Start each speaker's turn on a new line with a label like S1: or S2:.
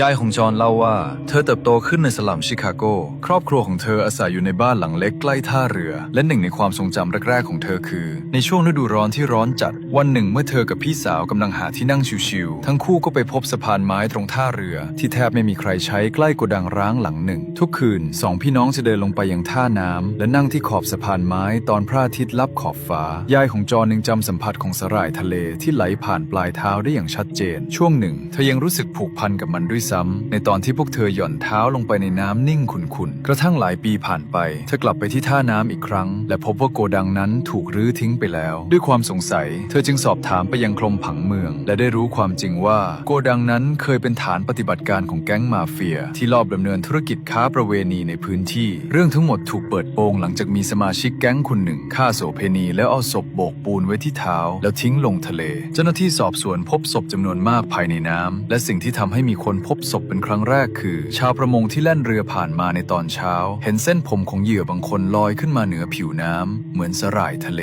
S1: ยายของจอห์นเล่าว่า เธอเติบโตขึ้นในสลัมชิคาโก ครอบครัวของเธออาศัยอยู่ในบ้านหลังเล็กใกล้ท่าเรือ และหนึ่งในความทรงจำแรกๆของเธอคือ ในช่วงฤดูร้อนที่ร้อนจัด วันหนึ่งเมื่อเธอกับพี่สาวกำลังหาที่นั่งชิวๆทั้งคู่ก็ไปพบสะพานไม้ตรงท่าเรือ ที่แทบไม่มีใครใช้ใกล้โกดังร้างหลังหนึ่ง ทุกคืนสองพี่น้องจะเดินลงไปยังท่าน้ำและนั่งที่ขอบสะพานไม้ตอนพระอาทิตย์ลับขอบฟ้า ยายของจอห์นยังจำสัมผัสของสหร่ายทะเลที่ไหลผ่านปลายเท้าได้อย่างชัดเจน ช่วงหนึ่ง เธอยังรู้สึกผูกพันกับมันด้วยซ้ำในตอนที่พวกเธอหย่อนเท้าลงไปในน้ำนิ่งขุ่นๆ กระทั่งหลายปีผ่านไป เธอกลับไปที่ท่าน้ำอีกครั้ง และพบว่าโกดังนั้นถูกรื้อทิ้งไปแล้ว ด้วยความสงสัย เธอจึงสอบถามไปยังกรมผังเมือง และได้รู้ความจริงว่าโกดังนั้นเคยเป็นฐานปฏิบัติการของแก๊งมาเฟีย ที่ลอบดำเนินธุรกิจค้าประเวณีในพื้นที่ เรื่องทั้งหมดถูกเปิดโปงหลังจากมีสมาชิกแก๊งคนหนึ่งฆ่าโสเพณีแล้วเอาศพโบกปูนไว้ที่เท้า แล้วทิ้งลงทะเล เจ้าหน้าที่สอบสวนพบศพจำนวนมากภายในน้ำและสิ่งที่ทำให้มีคนพบศพเป็นครั้งแรกคือ ชาวประมงที่แล่นเรือผ่านมาในตอนเช้า เห็นเส้นผมของเหยื่อบางคนลอยขึ้นมาเหนือผิวน้ำเหมือนสหร่ายทะเล